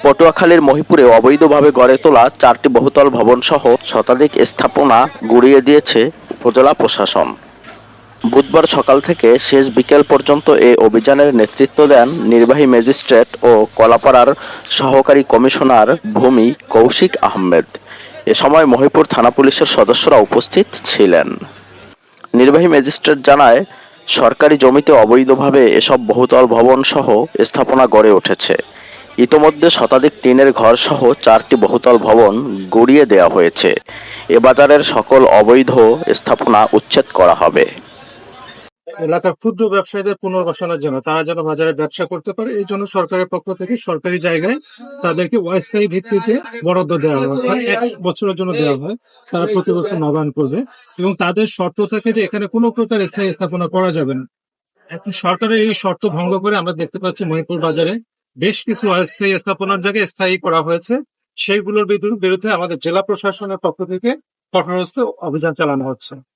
পটুয়াখালীর মহিপুরে অবৈধভাবে গড়ে তোলা চারটি বহুতল ভবন সহ শতাধিক স্থাপনা গুড়িয়ে দিয়েছে উপজেলা প্রশাসন। বুধবার সকাল থেকে শেষ বিকেল পর্যন্ত এ অভিযানের নেতৃত্ব দেন নির্বাহী ম্যাজিস্ট্রেট ও কলাপাড়ার সহকারী কমিশনার ভূমি কৌশিক আহমেদ। এ সময় মহিপুর থানা পুলিশের সদস্যরা উপস্থিত ছিলেন। নির্বাহী ম্যাজিস্ট্রেট জানায়, সরকারি জমিতে অবৈধভাবে এসব বহুতল ভবন সহ স্থাপনা গড়ে উঠেছে। ইতোমধ্যে শতাধিক টিনের ঘর সহ চারটি বহুতল ভবন গড়িয়ে দেওয়া হয়েছে। এ বাজারের সকল অবৈধ স্থাপনা উচ্ছেদ করা হবে। এলাকার ক্ষুদ্র ব্যবসায়ীদের পুনর্বাসনের জন্য তারা যেন বাজারে ব্যবসা করতে পারে, এই জন্য সরকারের পক্ষ থেকে সরকারি জায়গায় তাদেরকে অস্থায়ী ভিত্তিতে বরাদ্দ দেওয়া হয়। এক বছরের জন্য দেওয়া হয়। তারা প্রতি বছর নবায়ন করবে এবং তাদের শর্ত থাকে যে এখানে কোনো প্রকার স্থায়ী স্থাপনা করা যাবে না। এখন সরকারের এই শর্ত ভঙ্গ করে আমরা দেখতে পাচ্ছি মহিপুর বাজারে বেশ কিছু অস্থায়ী স্থাপনার জায়গায় স্থায়ী করা হয়েছে। সেইগুলোর বিরু- বিরুদ্ধে আমাদের জেলা প্রশাসনের পক্ষ থেকে কঠোরস্থ অভিযান চালানো হচ্ছে।